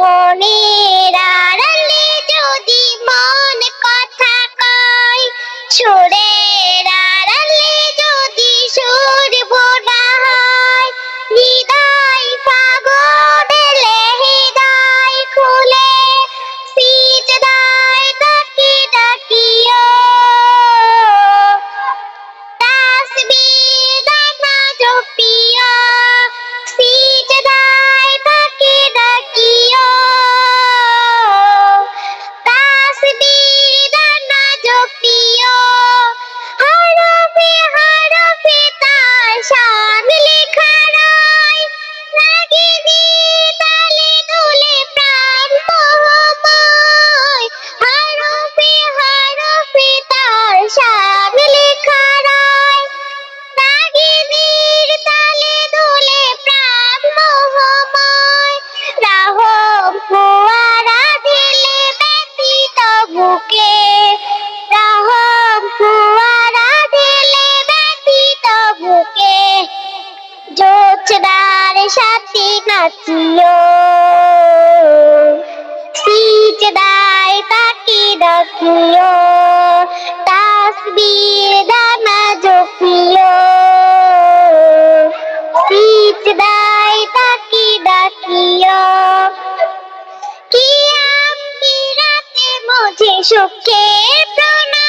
মনের আড়ালে যদি মন কথা কয়, সুরের আড়ালে যদি সুর বোনা হয়, হৃদয় এলে হৃদয় খুলে সিট দেয় তাকে ডাকিও। তাসবিহ গানা জপিও। সাথে নাচিও সিচ দায় তাকে ডাকিও তাসবির দানা জপিও সিচ দায় তাকে ডাকিও কিয়াম কি রাতে মুঝে সুখের প্রণাম?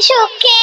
树根。